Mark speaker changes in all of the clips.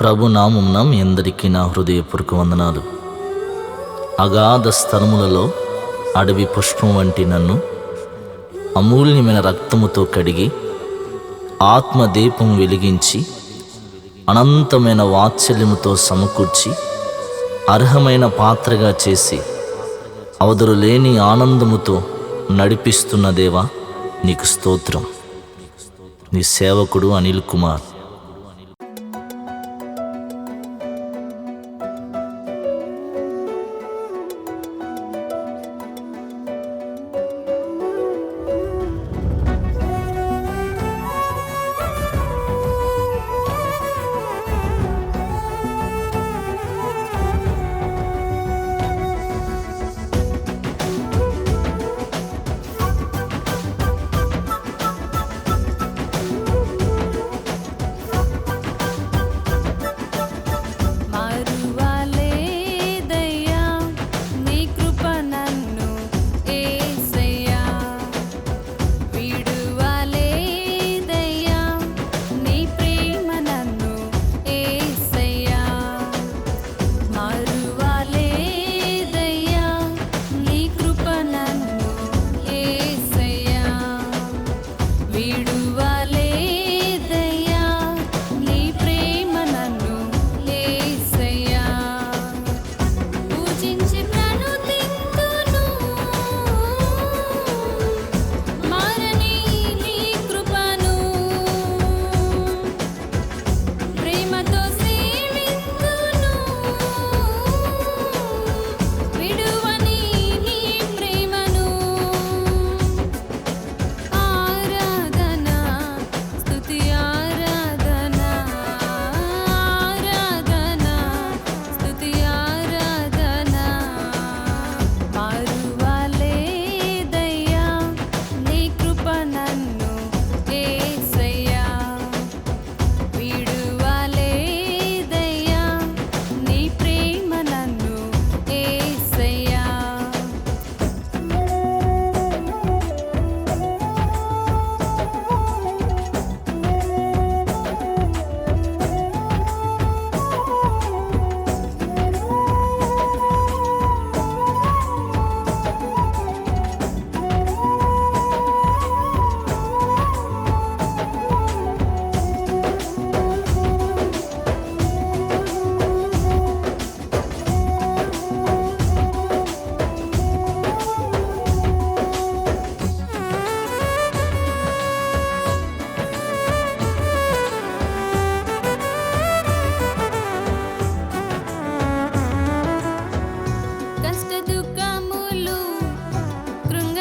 Speaker 1: ప్రభు నామున మీ అందరికీ నా హృదయపూర్వక వందనాలు. అగాధ స్థలములలో అడవి పుష్పం వంటి నన్ను అమూల్యమైన రక్తముతో కడిగి ఆత్మదీపం వెలిగించి అనంతమైన వాత్సల్యముతో సమకూర్చి అర్హమైన పాత్రగా చేసి అవదరు లేని ఆనందముతో నడిపిస్తున్న దేవా నీకు స్తోత్రం. నీ సేవకుడు అనిల్ కుమార్.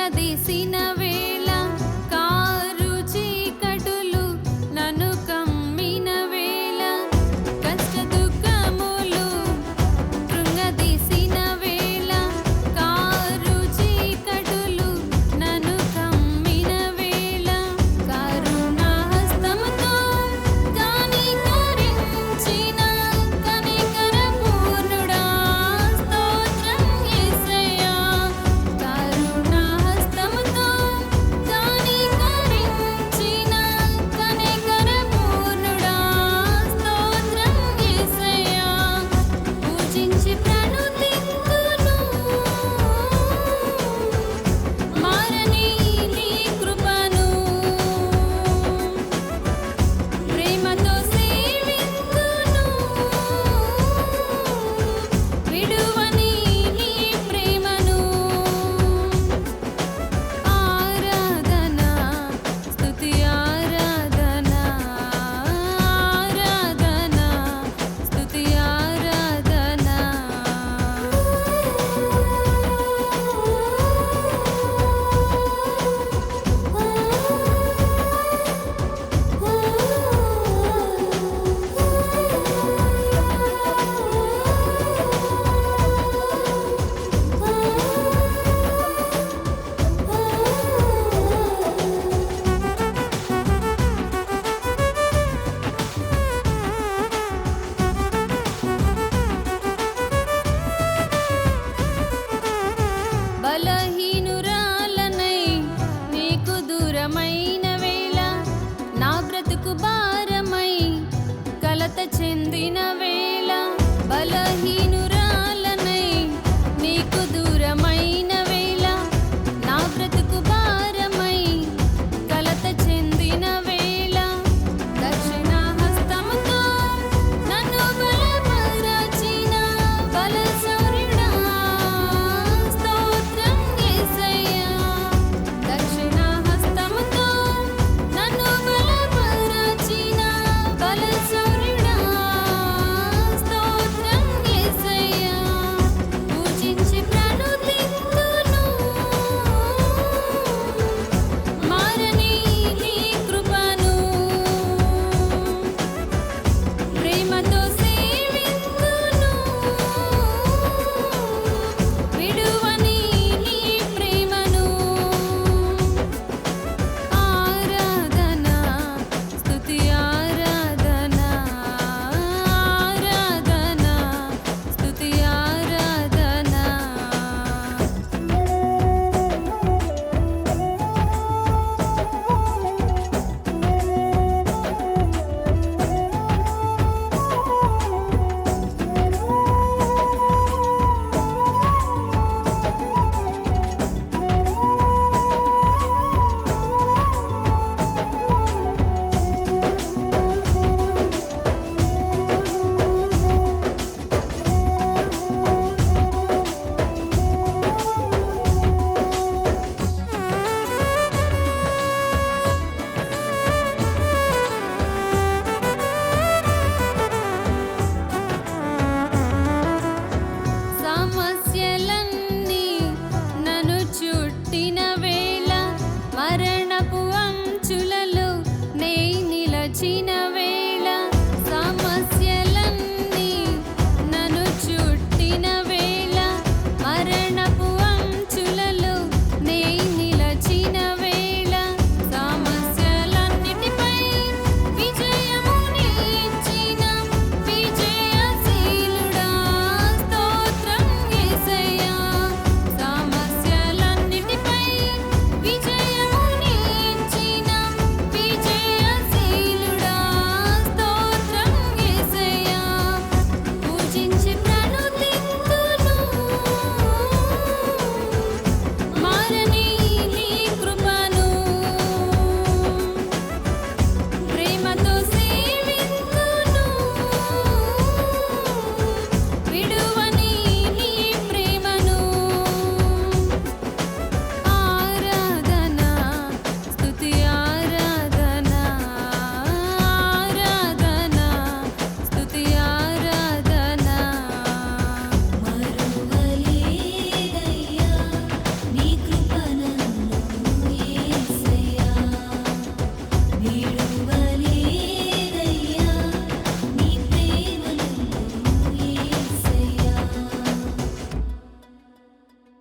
Speaker 2: దిశనవే బ్రతుకు భారమై కలత చెందినవే.